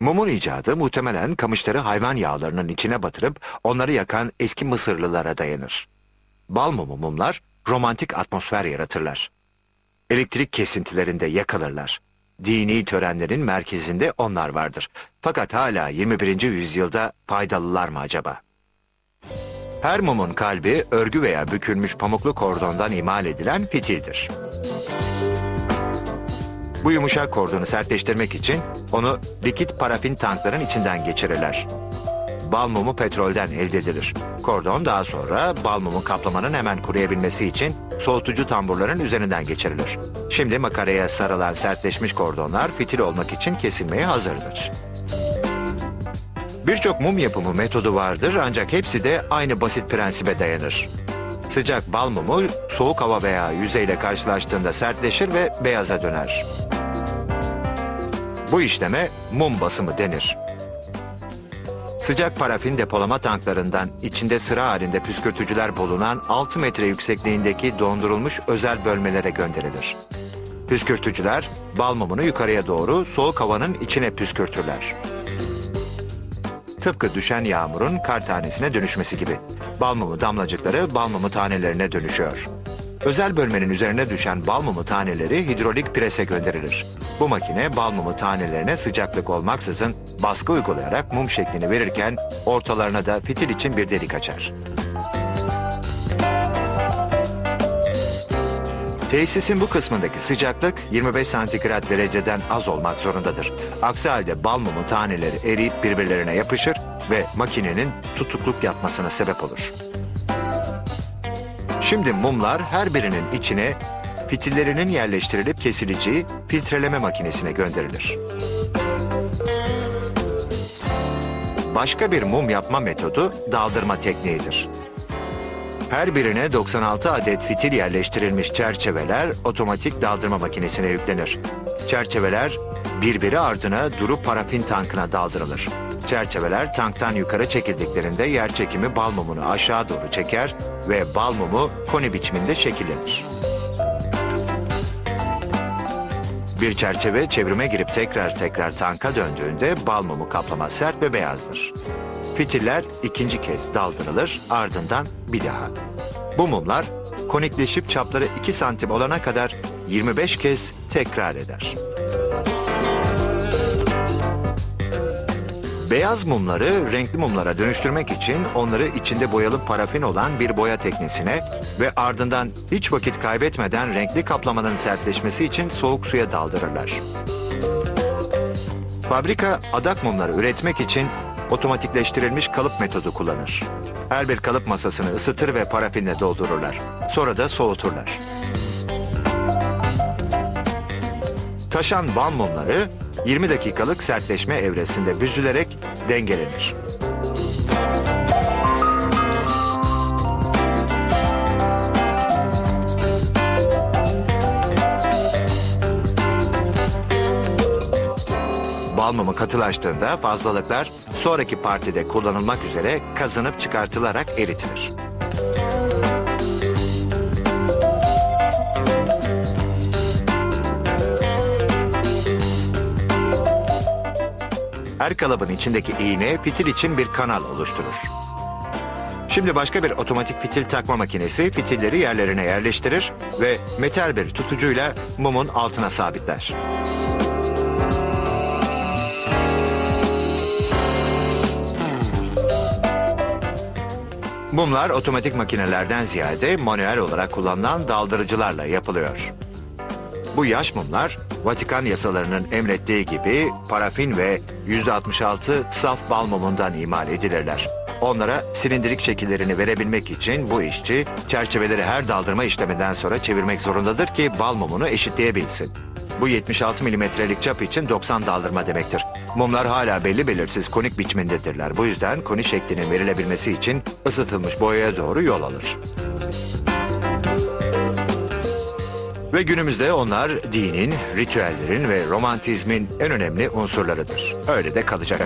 Mumun icadı muhtemelen kamışları hayvan yağlarının içine batırıp onları yakan eski Mısırlılara dayanır. Bal mumu mumlar romantik atmosfer yaratırlar. Elektrik kesintilerinde yakılırlar. Dini törenlerin merkezinde onlar vardır. Fakat hala 21. yüzyılda faydalılar mı acaba? Her mumun kalbi örgü veya bükülmüş pamuklu kordondan imal edilen fitildir. Bu yumuşak kordonu sertleştirmek için onu likit parafin tankların içinden geçirirler. Bal mumu petrolden elde edilir. Kordon daha sonra bal mumu kaplamanın hemen kuruyabilmesi için soğutucu tamburların üzerinden geçirilir. Şimdi makaraya sarılan sertleşmiş kordonlar fitil olmak için kesilmeye hazırdır. Birçok mum yapımı metodu vardır ancak hepsi de aynı basit prensibe dayanır. Sıcak bal mumu soğuk hava veya yüzeyle karşılaştığında sertleşir ve beyaza döner. Bu işleme mum basımı denir. Sıcak parafin depolama tanklarından içinde sıra halinde püskürtücüler bulunan 6 metre yüksekliğindeki dondurulmuş özel bölmelere gönderilir. Püskürtücüler bal mumunu yukarıya doğru soğuk havanın içine püskürtürler. Tıpkı düşen yağmurun kar tanesine dönüşmesi gibi. Bal mumu damlacıkları bal mumu tanelerine dönüşüyor. Özel bölmenin üzerine düşen bal mumu taneleri hidrolik prese gönderilir. Bu makine bal mumu tanelerine sıcaklık olmaksızın baskı uygulayarak mum şeklini verirken ortalarına da fitil için bir delik açar. Tesisin bu kısmındaki sıcaklık 25 santigrat dereceden az olmak zorundadır. Aksi halde bal mumu taneleri eriyip birbirlerine yapışır ve makinenin tutukluk yapmasına sebep olur. Şimdi mumlar her birinin içine fitillerinin yerleştirilip kesileceği filtreleme makinesine gönderilir. Başka bir mum yapma metodu daldırma tekniğidir. Her birine 96 adet fitil yerleştirilmiş çerçeveler otomatik daldırma makinesine yüklenir. Çerçeveler birbiri ardına durup parafin tankına daldırılır. Çerçeveler tanktan yukarı çekildiklerinde yer çekimi bal mumunu aşağı doğru çeker ve bal mumu koni biçiminde şekillenir. Bir çerçeve çevrime girip tekrar tekrar tanka döndüğünde bal mumu kaplama sert ve beyazdır. Fitiller ikinci kez daldırılır, ardından bir daha. Bu mumlar konikleşip çapları 2 santim olana kadar 25 kez tekrar eder. Beyaz mumları renkli mumlara dönüştürmek için onları içinde boyalı parafin olan bir boya teknisine ve ardından hiç vakit kaybetmeden renkli kaplamanın sertleşmesi için soğuk suya daldırırlar. Fabrika adak mumları üretmek için otomatikleştirilmiş kalıp metodu kullanır. Her bir kalıp masasını ısıtır ve parafinle doldururlar. Sonra da soğuturlar. Taşan bal mumları 20 dakikalık sertleşme evresinde büzülerek dengelenir. Bal mumu katılaştığında fazlalıklar sonraki partide kullanılmak üzere kazınıp çıkartılarak eritilir. Her kalıbın içindeki iğne fitil için bir kanal oluşturur. Şimdi başka bir otomatik fitil takma makinesi fitilleri yerlerine yerleştirir ve metal bir tutucuyla mumun altına sabitler. Mumlar otomatik makinelerden ziyade manuel olarak kullanılan daldırıcılarla yapılıyor. Bu yaş mumlar Vatikan yasalarının emrettiği gibi parafin ve %66 saf bal mumundan imal edilirler. Onlara silindirik şekillerini verebilmek için bu işçi çerçeveleri her daldırma işleminden sonra çevirmek zorundadır ki bal mumunu eşitleyebilsin. Bu 76 milimetrelik çap için 90 daldırma demektir. Mumlar hala belli belirsiz konik biçimindedirler. Bu yüzden koni şeklinin verilebilmesi için ısıtılmış boyaya doğru yol alır. Ve günümüzde onlar dinin, ritüellerin ve romantizmin en önemli unsurlarıdır. Öyle de kalacak.